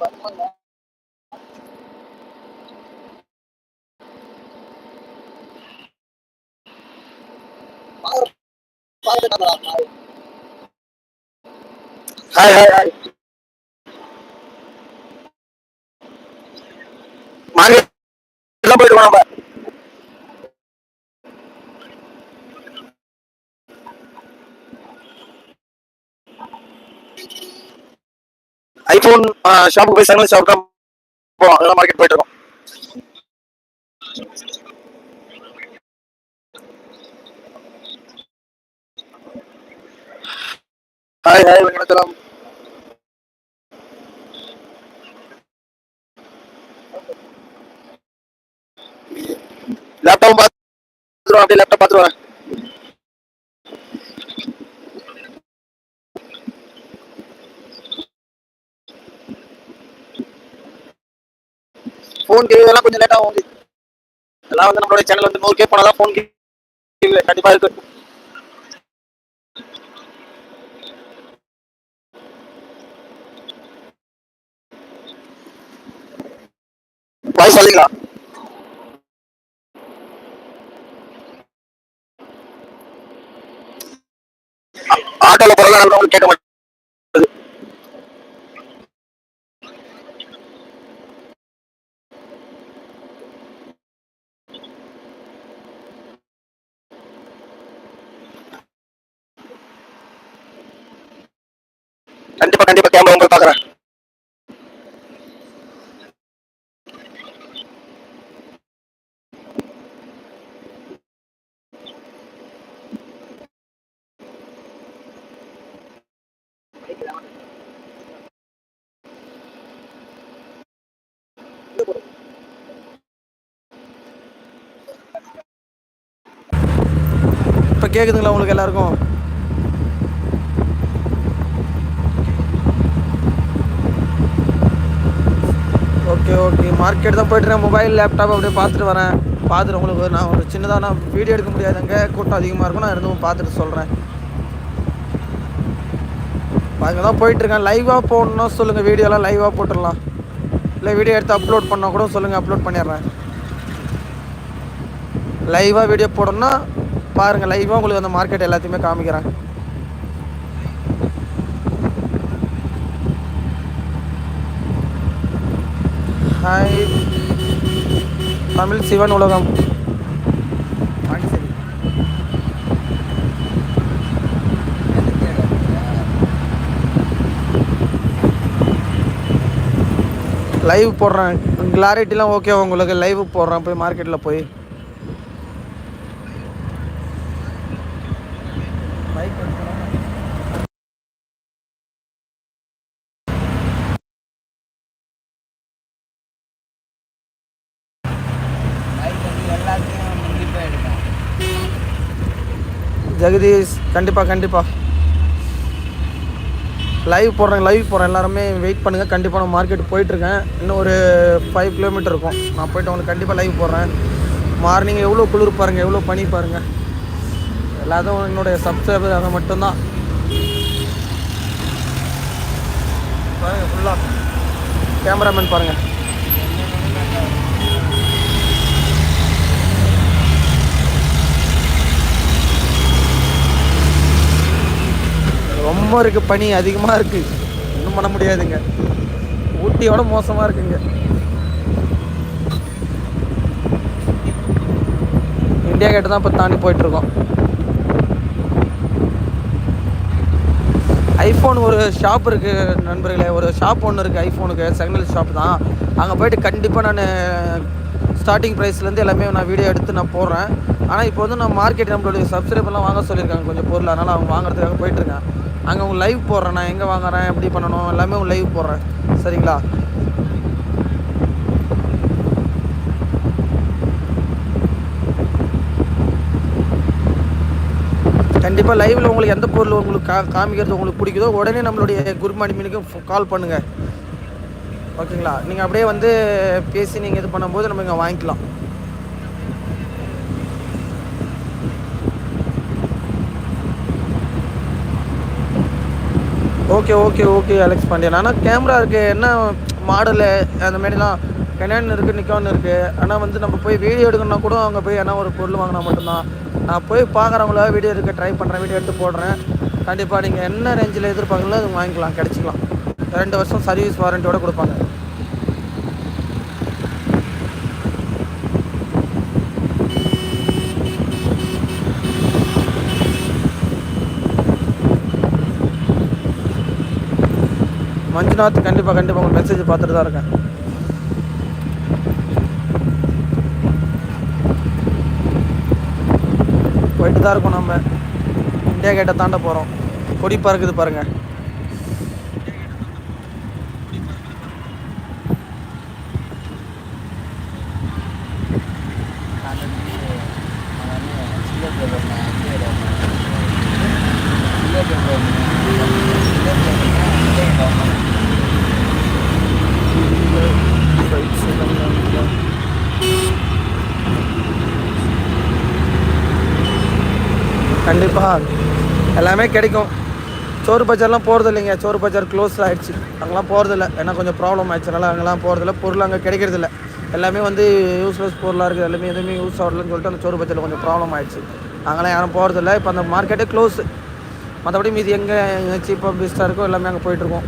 வருவாங்க hi hi hi phone ஷாப்புக்கு போய் செகண்ட் ஷாப் தான் போவோம் அதெல்லாம் மார்க்கெட் போயிட்டு இருக்கோம் ஹாய் ஹாய் வணக்கம் லேப்டாப் பார்த்துருவோம் அப்படியே லேப்டாப் பார்த்துருவேன் ஃபோன் கேவ் எல்லாம் கொஞ்சம் லேட்டாக வந்து எல்லாம் வந்து நம்மளோட சேனல் வந்து நூறு கே போனால் தான் ஃபோன் கேவ் கண்டிப்பாக இருக்கு. வாய் வரலீங்களா ஆட்டோல போறதா உங்களுக்கு கேட்க மாட்டேன் கண்டிப்பா கண்டிப்பா கேமரா உங்களை பாக்குறேன் இப்போ கேட்குதுங்களா உங்களுக்கு எல்லாருக்கும் ஓகே ஓகே மார்க்கெட் தான் போயிட்டுருக்கேன் மொபைல் லேப்டாப் அப்படியே பார்த்துட்டு வரேன். பார்த்துட்டு உங்களுக்கு நான் ஒரு சின்னதாக நான் வீடியோ எடுக்க முடியாது அங்கே. கூட்டம் அதிகமாக இருக்கும். நான் இருந்தும் பார்த்துட்டு சொல்கிறேன் அங்கே தான் போயிட்டுருக்கேன் லைவாக போடணும் சொல்லுங்கள் வீடியோலாம் லைவாக போட்டுடலாம். இல்லை வீடியோ எடுத்து அப்லோட் பண்ணால் கூட சொல்லுங்கள் அப்லோட் பண்ணிடுறேன். லைவாக வீடியோ போடணும்னா பாருங்கள் லைவாக உங்களுக்கு அந்த மார்க்கெட் எல்லாத்தையுமே காமிக்கிறேன். ஹாய் தமிழ் சிவன் உலகம். லைவ் போடுறேன். கிளாரிட்டிலாம் ஓகே உங்களுக்கு? லைவ் போடுறேன் போய் மார்க்கெட்டில் போய் எல்லாத்தையும் கண்டிப்பாக எடுப்பேன் ஜெகதீஷ் கண்டிப்பாக கண்டிப்பாக லைவ் போடுறேன் லைவ் போடுறேன். எல்லாருமே வெயிட் பண்ணுங்கள் கண்டிப்பாக நான் மார்க்கெட் போயிட்டுருக்கேன். இன்னும் ஒரு ஃபைவ் கிலோமீட்டர் இருக்கும். நான் போயிட்டு உங்களுக்கு கண்டிப்பாக லைவ் போடுறேன். மார்னிங் எவ்வளோ குளிர் பாருங்கள் எவ்வளோ பனி பாருங்கள் எல்லாத்தையும் என்னுடைய சப்ஸ்கிரைபர் அதை மட்டும்தான். பாருங்கள் ஃபுல்லாக கேமராமேன் பாருங்கள் ரொம்ப இருக்கு பனி அதிகமாக இருக்கு. ஒன்றும் பண்ண முடியாதுங்க. ஊட்டியோட மோசமாக இருக்குங்க. இந்தியா கேட்டு தான் இப்போ தாண்டி போயிட்டுருக்கோம். ஐஃபோன் ஒரு ஷாப் இருக்குது நண்பர்களே. ஒரு ஷாப் ஒன்று இருக்குது ஐஃபோனுக்கு செகண்ட் ஷாப் தான். அங்கே போயிட்டு கண்டிப்பாக நான் ஸ்டார்டிங் ப்ரைஸ்லேருந்து எல்லாமே நான் வீடியோ எடுத்து நான் போடுறேன். ஆனால் இப்போ வந்து நான் மார்க்கெட் நம்மளுடைய சப்ஸ்கிரைபர்லாம் வாங்க சொல்லியிருக்காங்க. கொஞ்சம் பொருள். அதனால் அவங்க வாங்குறதுக்காக போயிட்டுருக்கேன் அங்கே உங்கள் லைவ் போடுறேன். நான் எங்கே வாங்குறேன்? எப்படி பண்ணணும்? எல்லாமே உங்கள் லைவ் போடுறேன். சரிங்களா? கண்டிப்பாக லைவில் உங்களுக்கு எந்த பொருள் உங்களுக்கு கா காமிக்கிறது உங்களுக்கு பிடிக்குதோ உடனே நம்மளுடைய குரூப் அட்மினுக்கு கால் பண்ணுங்கள் ஓகேங்களா? நீங்கள் அப்படியே வந்து பேசி நீங்கள் இது பண்ணும்போது நம்ம இங்கே வாங்கிக்கலாம். Okay okay okay Alex Pandian. ஆனால் கேமரா இருக்குது என்ன மாடலு அந்த மாதிரிலாம். கெனான் இருக்குது நிக்கான் இருக்குது ஆனால் வந்து நம்ம போய் வீடியோ எடுக்கணும்னா கூட அங்கே போய் என்ன ஒரு பொருள் வாங்கினா மட்டும்தான். நான் போய் பார்க்குறவங்கள வீடியோ எடுக்க ட்ரை பண்ணுறேன் வீடியோ எடுத்து போடுறேன். கண்டிப்பாக நீங்கள் என்ன ரேஞ்சில் எதிர்பார்க்கலாம் அது வாங்கிக்கலாம். கிடச்சிக்கலாம். ரெண்டு வருஷம் சர்வீஸ் வாரண்ட்டியோடு கொடுப்பாங்க. மஞ்சுநாத் கண்டிப்பாக கண்டிப்பாக உங்கள் மெசேஜ் பார்த்துட்டு தான் இருக்கேன். போயிட்டு தான் இருக்கோம் நம்ம. இந்தியா கேட்டை தாண்ட போகிறோம் கொடி பறக்குது பாருங்கள் கண்டிப்பாக எல்லாமே கிடைக்கும். சோறு பஜார்லாம் போகிறது இல்லைங்க. சோறு பஜார் க்ளோஸில் ஆகிடுச்சு அங்கெல்லாம் போகிறதில்ல ஏன்னா கொஞ்சம் ப்ராப்ளம் ஆயிடுச்சு. அதனால் அங்கெல்லாம் போகிறதில்ல பொருள் அங்கே கிடைக்கிறதில்ல எல்லாமே வந்து யூஸ்லெஸ் பொருளாக இருக்குது. எல்லாமே எதுவுமே யூஸ் ஆகலன்னு சொல்லிட்டு அந்த சோறு பஜாரில் கொஞ்சம் ப்ராப்ளம் ஆயிடுச்சு. அங்கெல்லாம் யாரும் போகிறதில்ல இப்போ அந்த மார்க்கெட்டே க்ளோஸ் மற்றபடி மீது எங்கே சீப்பாக பெஸ்ட்டாக இருக்கோ எல்லாமே அங்கே போயிட்டுருக்கோம்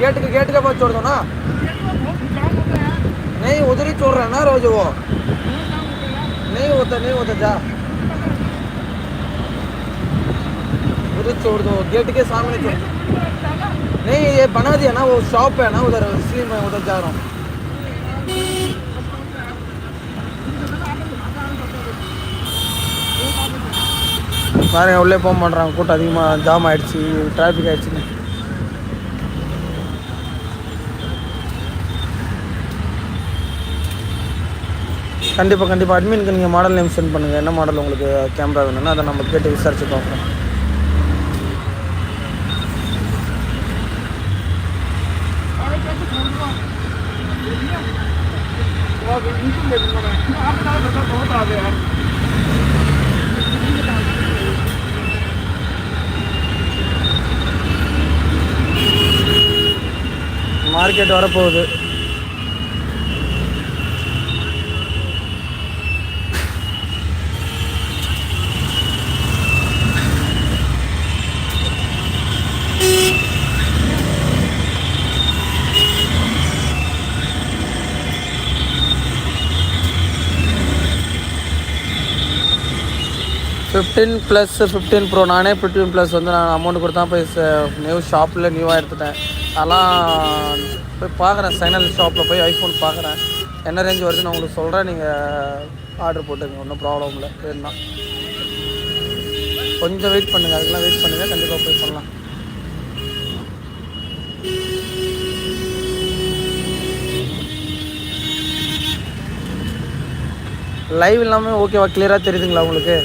கேட்டுக்கு கேட்டுக்கே பார்த்து சொல்லுதோண்ணா नहीं उधर ही छोड़ रहा है ना रोज वो नहीं होता नहीं होता जा उधर छोड़ दो गेट के सामने छोड़ नहीं ये बना दिया ना वो शॉप है ना उधर इसलिए मैं उधर जा रहा हूँ பாருங்க உள்ளே போக மாட்றாங்க கூட்டம் அதிகமாக ஜாம் ஆயிடுச்சு டிராஃபிக் ஆயிடுச்சுன்னு கண்டிப்பாக கண்டிப்பாக அட்மின்க்கு நீங்கள் மாடல் நேம் சென்ட் பண்ணுங்கள் என்ன மாடல் உங்களுக்கு கேமரா வேணும்னா அதை நம்ம கேட்டு விசாரிச்சு பார்ப்போம். மார்க்கெட் வரப்போகுது. ஃபிஃப்டீன் ப்ளஸ் ஃபிஃப்டீன் ப்ரோ நானே ஃபிஃப்டீன் ப்ளஸ் வந்து நான் அமௌண்ட் கொடுத்தா போய் நியூ ஷாப்பில் நியூவாக எடுத்துட்டேன். அதெல்லாம் போய் பார்க்குறேன் சைனல் ஷாப்பில் போய் ஐஃபோன் பார்க்குறேன் என்ன ரேஞ்ச் வருதுன்னு நான் உங்களுக்கு சொல்கிறேன் நீங்கள் ஆர்டர் போட்டுங்க ஒன்றும் ப்ராப்ளம் இல்லை. வேணும்னா. கொஞ்சம் வெயிட் பண்ணுங்கள் அதுக்கெல்லாம் வெயிட் பண்ணுங்கள் கண்டிப்பாக போய் பண்ணலாம். லைவ் இல்லாமல் ஓகேவா கிளியராக தெரியுதுங்களா உங்களுக்கு?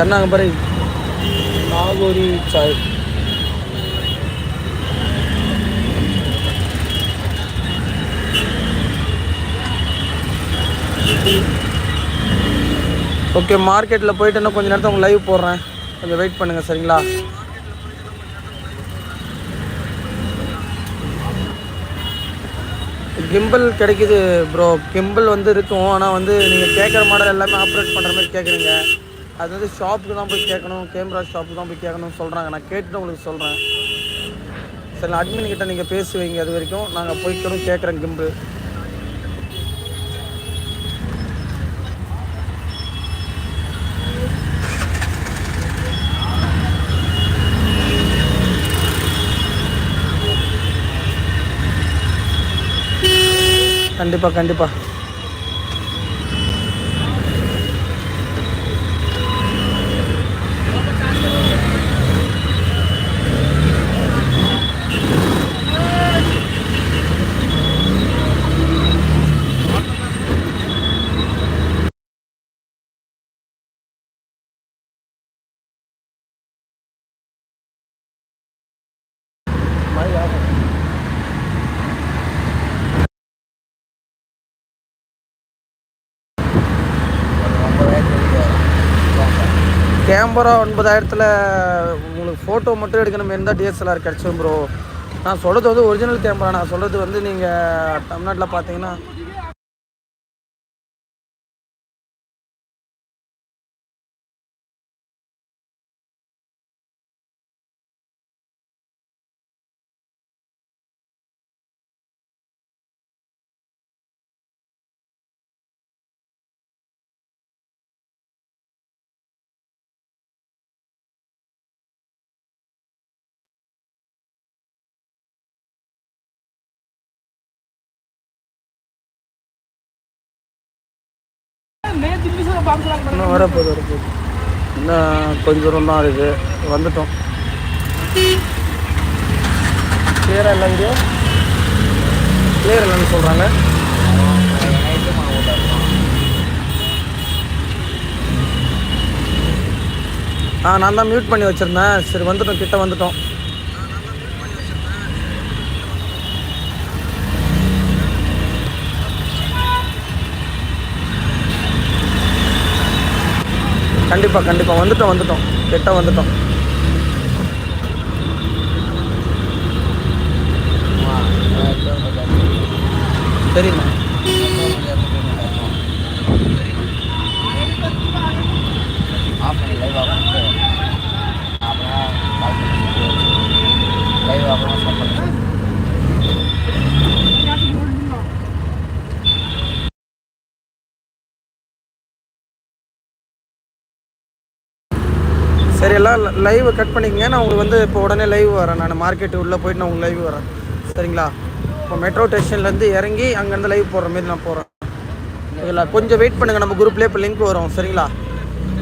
கண்ணாங்க பாரு. நாகூரி சாய். ஓகே மார்க்கெட்டில் போயிட்டு இன்னும் கொஞ்சம் நேரத்தில் உங்களுக்கு லைவ் போடுறேன். கொஞ்சம் வெயிட் பண்ணுங்கள் சரிங்களா? கிம்பிள் கிடைக்குது ப்ரோ கிம்பிள் வந்து இருக்கும் ஆனால் வந்து நீங்கள் கேட்குற மாடல் எல்லாமே ஆப்ரேட் பண்ணுற மாதிரி கேட்குறீங்க அது வந்து ஷாப்புக்கு தான் போய் கேட்கணும் கேமரா ஷாப்புக்கு தான் போய் கேட்கணும்னு சொல்கிறாங்க நான் கேட்டுட்டு உங்களுக்கு சொல்கிறேன் சரி அட்மின் கிட்ட நீங்கள் பேசுவீங்க அது வரைக்கும். நாங்கள் போய்க்கணும் கேட்குறேன் கிம்பிள் கண்டிப்பாக கண்டிப்பாக கேமரா ஒன்பதாயிரத்தில் உங்களுக்கு ஃபோட்டோ மட்டும் எடுக்கணும் இருந்தால் டிஎஸ்எல்ஆர் கிடச்சிடும் ப்ரோ நான் சொல்கிறது வந்து ஒரிஜினல் கேமரா நான் சொல்கிறது வந்து நீங்கள் தமிழ்நாட்டில் பார்த்தீங்கன்னா இன்னும் வரப்போகுது வரப்போகுது. இன்னும் கொஞ்சம் தூரம் தான் இருக்குது வந்துட்டோம் கிளியராக இல்லை கிளியர் இல்லைன்னு சொல்கிறாங்க ஆ நான் தான் மியூட் பண்ணி வச்சுருந்தேன். சரி வந்துட்டோம். கிட்ட வந்துட்டோம். கண்டிப்பாக கண்டிப்பாக வந்துட்டோம் வந்துட்டோம். கிட்ட வந்துட்டோம். ஆமா சரிங்களா லைவை லைவ் கட் பண்ணிக்கங்க. நான் உங்களுக்கு வந்து இப்போ உடனே லைவ் வரேன். நான் மார்க்கெட்டு உள்ளே போயிட்டு நான் உங்களுக்கு லைவ் வரேன். சரிங்களா? இப்போ மெட்ரோ ஸ்டேஷன்லேருந்து இறங்கி அங்கேருந்து லைவ் போடுற மாரி நான் போகிறேன் சரிங்களா? கொஞ்சம் வெயிட் பண்ணுங்கள் நம்ம குரூப்லேயே இப்போ லிங்க் வரும். சரிங்களா?